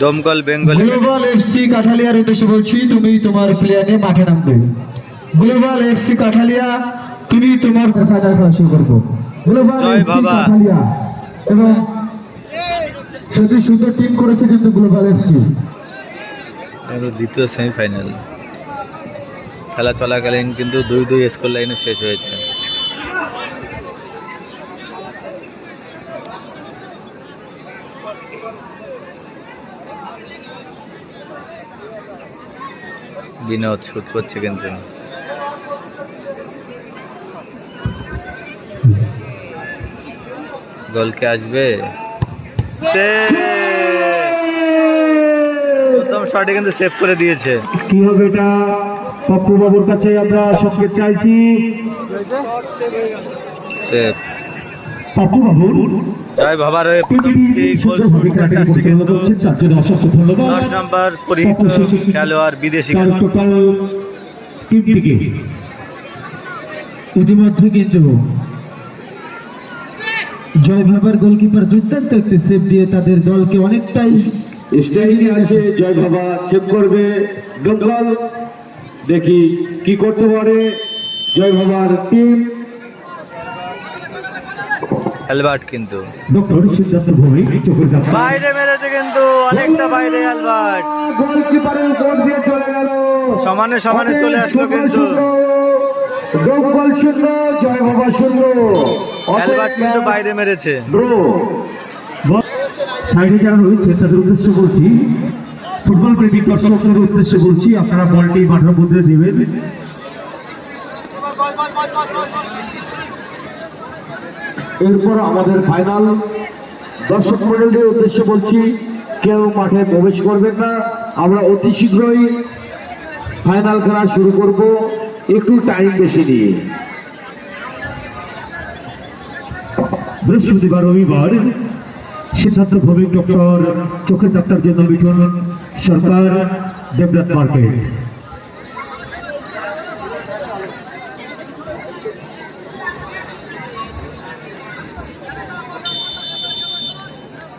দমকল Bengal global FC কাঠালিয়ার উদ্দেশ্যে বলছি তুমি তোমার প্লেয়ারে মাঠে নামবে। গ্লোবাল এফসি কাঠালিয়া তুমি তোমার ফাইনাল খেলা শুরু করব। গ্লোবাল জয় বাবা। কাঠালিয়া এবং সেটি সুন্দর টিম করেছে কিন্তু গ্লোবাল এফসি দ্বিতীয় সেমিফাইনাল খেলা চলাকালীন কিন্তু দুই দুই স্কোর লাইনে শেষ হয়েছে। বিনোদ শুট করছে কিন্তু। গোলকে আসবে? Save! প্রথম শটে কিন্তু সেভ করে দিয়েছে। কি হবে এটা? পপ্পু বাবুর কাছে আমরা সংকেত চাইছি। সেভ জয় বাবার হয়ে প্রথম গোল শুট করতে কিন্তু দশ নম্বর পরিহিত খেলোয়াড় বিদেশি ইতিমধ্যে কিন্তু জয় ভাবার গোলকিপার দুর্দান্ত একটি সেভ দিয়ে তাদের দলকে অনেকটাই আছে জয় বাবা চেক করবে। ডোকাল দেখি কি করতে পারে। জয় বাবার টিম অ্যালবার্ট কিন্তু। বাইরে মেরেছে কিন্তু অনেকটা বাইরে অ্যালবার্ট সমানে সমানে চলে আসলো কিন্তু। অ্যালবার্ট কিন্তু বাইরে মেরেছে। সাইডে যারা রয়েছে তাদের উদ্দেশ্য বলছি ফুটবল প্রেমিক দর্শকদের উদ্দেশ্যে বলছি আপনারা বলটি মাঠের মধ্যে দেবেন। এরপর আমাদের ফাইনাল দর্শক মন্ডলীর উদ্দেশ্যে বলছি, কেউ মাঠে প্রবেশ করবেন না। আমরা অতি শীঘ্রই ফাইনাল খেলা শুরু করব। একটু টাইম বেশি নিয়ে। বৃহস্পতিবার রবিবার সিদ্ধার্থ ভৌমিক ডক্টর চোখের ডাক্তার মিঠুন সরকার, দেবনাথ মার্কেট।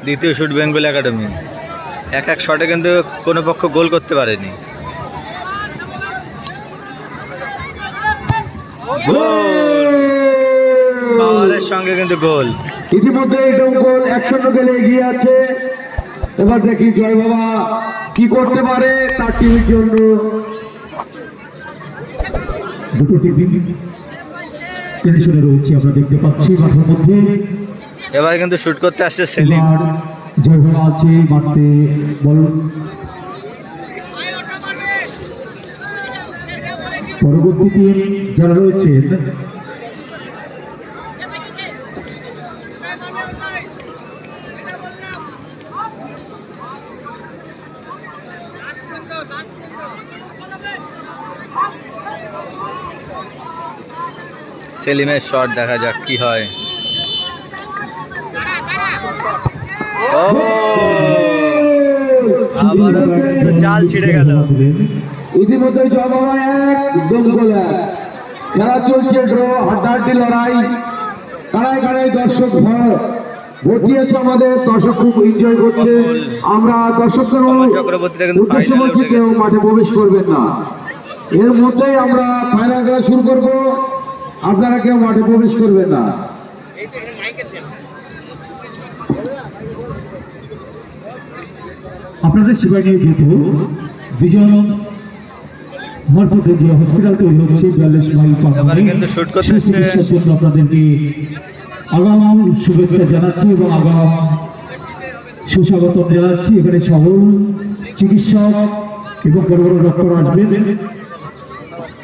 দ্বিতীয় শুট বেঙ্গল একাডেমি। এক এক শটে কিন্তু কোনো পক্ষ গোল করতে পারেনি। পাওয়ারের সঙ্গে কিন্তু গোল। ইতিমধ্যে ডঙ্কল একশো গেলে এগিয়ে আছে। এবার দেখি জয় বাবা কি করতে পারে তার টিমের জন্য। দুটো রয়েছে আমরা দেখতে পাচ্ছি মাঠের মধ্যে। এবার কিন্তু শুট করতে আসছে সেলিম। পরবর্তী টিম যারা রয়েছেন সেলিমের শট দেখা যাক কি হয়। আবারও কিন্তু জাল ছিঁড়ে গেল। ইতিমধ্যে এক খেলা চলছে ড্র হাড্ডাহাড্ডি লড়াই। কাড়ায় কাড়ায় দর্শক ভর- ভর্তি আমাদের দর্শক খুব এনজয় করছে। আমরা দর্শকদের উদ্দেশ্য বলছি কেউ মাঠে প্রবেশ করবেন না। এর মধ্যেই আমরা ফাইনাল খেলা শুরু করব। আপনারা কেউ মাঠে প্রবেশ করবেন না। আপনাদের সেবা নিয়ে যেহেতু বিজন মারফতে যে হসপিটাল তৈরি হচ্ছে বিয়াল্লিশ মাইল জন্য আপনাদেরকে আগাম শুভেচ্ছা জানাচ্ছি এবং আগাম সুস্বাগত জানাচ্ছি। এখানে সকল চিকিৎসক এবং বড় বড় ডক্টর আসবেন।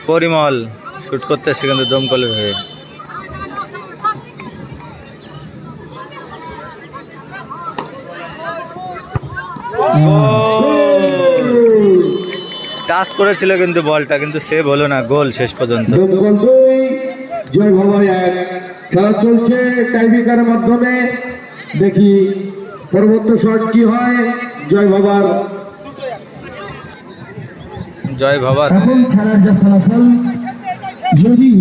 পরিমল শুট করতে এসে কিন্তু দমকলের হয়ে। টাচ করেছিল কিন্তু বলটা কিন্তু সেভ হলো না গোল শেষ পর্যন্ত। খেলা চলছে টাইব্রেকারের মাধ্যমে। দেখি পরবর্তী শট কি হয়। জয় বাবার। জয় বাবার। এখন খেলার যা ফলাফল যদি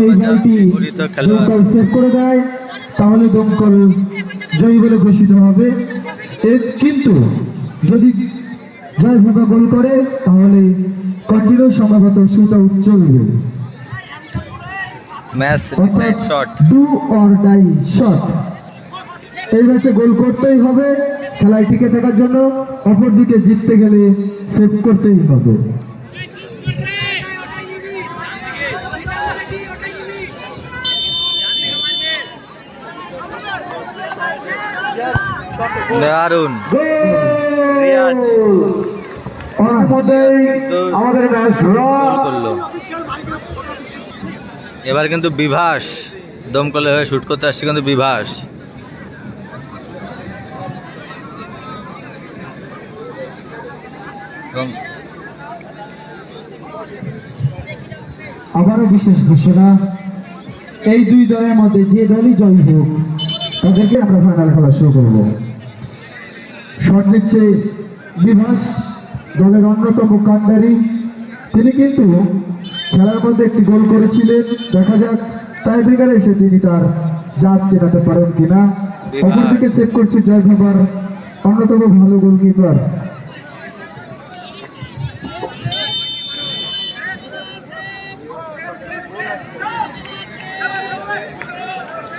এই। দমকল সেভ করে দেয় তাহলে দমকল জয়ী বলে ঘোষিত হবে। কিন্তু যদি জয় বাবা গোল করে তাহলে কন্টিনিউ সম্ভবত শুট আউট চলবে। Match decide shot do or die shot এই ম্যাচে গোল করতেই হবে খেলায় টিকে থাকার জন্য অপরদিকে জিততে গেলে সেভ করতেই হবে। দারুণ। রিয়াজ। আমাদের এবার কিন্তু বিভাস দমকলে হয়ে শুট করতে আসছে কিন্তু বিভাস। আবারও বিশেষ ঘোষণা এই দুই দলের মধ্যে যে দলই জয়ী হোক তাদেরকে আমরা ফাইনাল খেলা শুরু করব। শট নিচ্ছে বিভাস দলের অন্যতম কান্ডারি তিনি কিন্তু খেলার মধ্যে একটি গোল করেছিলেন। দেখা যাক টাই ব্রেকারে এসে তিনি তার জাত চেনাতে পারেন কিনা। অপরদিকে সেভ করছে জয় ভাবার অন্যতম ভালো গোলকিপার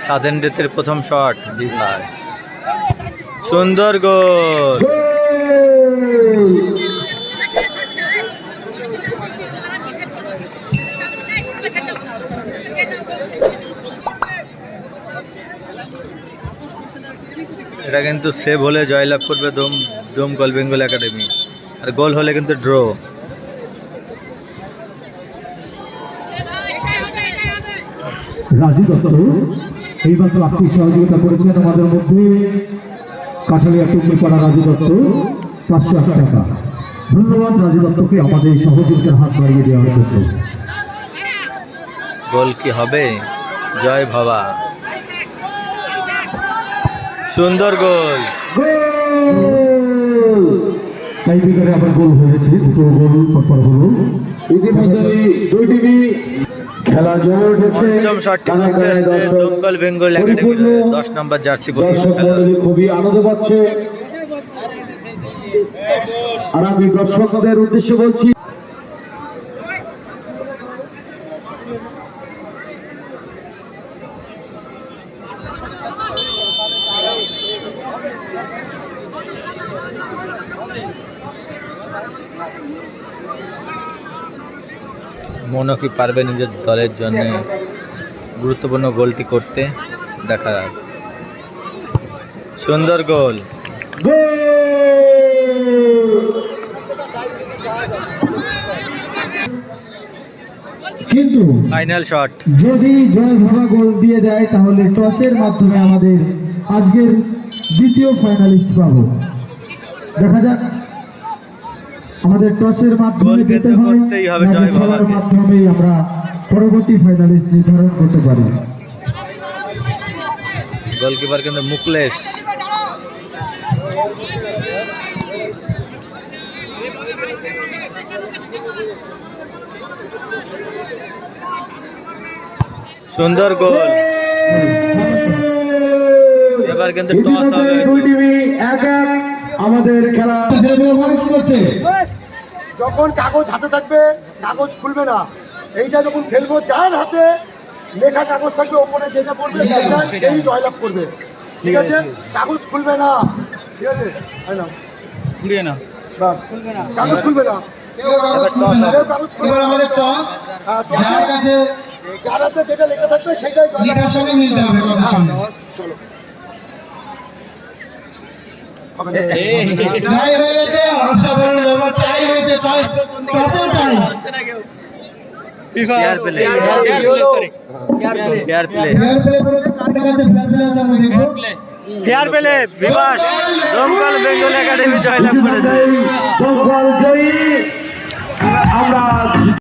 সাধেন ডেতের প্রথম শট বিভাস। সুন্দর গোল। এটা কিন্তু সেভ হলে জয়লাভ করবে দম দমকল বেঙ্গল একাডেমি। আর গোল হলে কিন্তু ড্র রাজু দত্ত এইমাত্র আপনি সহযোগিতা করেছেন আমাদের মধ্যে। কাঠালিয়া টুকরিপাড়া রাজু দত্ত পাঁচশো এক টাকা। ধন্যবাদ রাজু দত্তকে আমাদের সহযোগিতার হাত বাড়িয়ে দেওয়ার জন্য। গোল কি হবে? জয় ভাবা। সুন্দর গোল। তাই বিকারে আবার গোল হয়েছে দুটো গোল পরপর হলো। ইতিমধ্যেই দুই টিভি খেলা জমে উঠেছে। পঞ্চম শটটি করতে এসছে দমকল বেঙ্গল একাডেমির পরিপূর্ণ দশ নম্বর জার্সি পরে খেলা। খুবই আনন্দ পাচ্ছে। আর আমি দর্শকদের উদ্দেশ্যে বলছি মনো কি পারবে নিজের দলের জন্য গুরুত্বপূর্ণ গোলটি করতে? দেখা যাক। সুন্দর গোল। কিন্তু ফাইনাল শট যদি জয় ভাবা গোল দিয়ে দেয় তাহলে টসের মাধ্যমে আমাদের আজকের দ্বিতীয় ফাইনালিস্ট পাবো। দেখা যাক। আমাদের টসের মাধ্যমে যেতে করতেই হবে জয়। মাধ্যমেই আমরা পরবর্তী ফাইনালিস্ট নির্ধারণ করতে পারি। গোলকিপার কিন্তু মুকলেশ। সুন্দর গোল। এবার কিন্তু টস হবে। দুই এক এক আমাদের খেলা। যখন কাগজ হাতে থাকবে কাগজ খুলবে না। এইটা যখন ফেলব যার হাতে লেখা কাগজ থাকবে ওপরে যেটা পড়বে সেটা সেই জয়লাভ করবে। ঠিক আছে? কাগজ খুলবে না। ঠিক আছে? হয় না? বাস। কাগজ খুলবে না। কাগজ খুলবে না। হ্যাঁ, যার হাতে যেটা লেখা থাকবে সেটাই জয়লাভ হ্যাঁ, চলো। ফেয়ার প্লে বিভাস দমকল বেঙ্গল একাডেমি জয়লাভ করেছে আমরা